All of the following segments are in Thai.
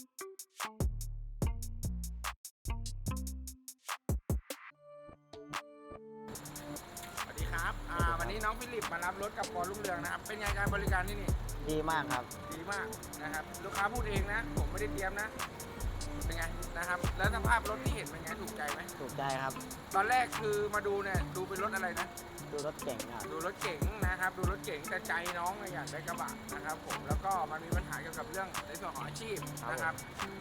สวัสดีครับ อ่า วันนี้น้องฟิลิปมารับรถกับกอลุ่งเรืองนะครับ เป็นไงการบริการที่นี่ ดีมากครับ ดีมากนะครับ ลูกค้าพูดเองนะ ผมไม่ได้เตรียมนะ เป็นไงนะครับ แล้วสภาพรถที่เห็นเป็นไงถูกใจไหม ถูกใจครับ ตอนแรกคือมาดูเนี่ย ดูเป็นรถอะไรนะ ดูรถเก่งครับดูรถเก๋งนะครับ ดูรถเก๋งแต่ใจน้องเนี่ยอยากได้กระบะนะครับ ผมแล้วก็มันมีปัญหาเกี่ยวกับเรื่องในส่วนของอาชีพนะครับ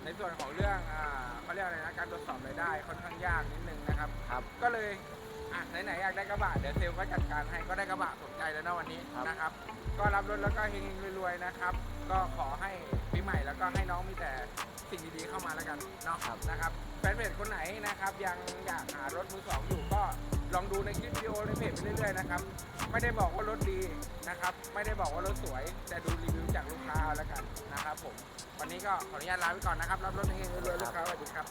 ในส่วนของเรื่องอ่าเขาเรียกอะไรนะการตรวจสอบรายได้ค่อนข้างยากนิดนึงนะครับ ครับ ก็เลยอะไหนๆอยากได้กระบะเดี๋ยวเซลลก็จัดการให้ก็ได้กระบะสนใจแล้วนะวันนี้ครับ นะครับ ก็รับรถแล้วก็เฮงๆรวยๆนะครับ ก็ขอให้ปีใหม่แล้วก็ให้น้องมีแต่สิ่งดีๆเข้ามาแล้วกันเนาะครับนะครับแฟนเพจคนไหนนะครับยังอยากหารถมือสองอยู่ก็ ลองดูในคลิปวิดีโอในเพจไปเรื่อยๆนะครับไม่ได้บอกว่ารถดีนะครับ ไม่ได้บอกว่ารถสวย แต่ดูรีวิวจากลูกค้าเอาแล้วกันนะครับผมวันนี้ก็ขออนุญาตลาไปก่อนนะครับรับรถเฮงเรวยๆลูกค้าสวัสดีครับ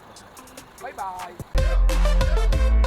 บ๊ายบาย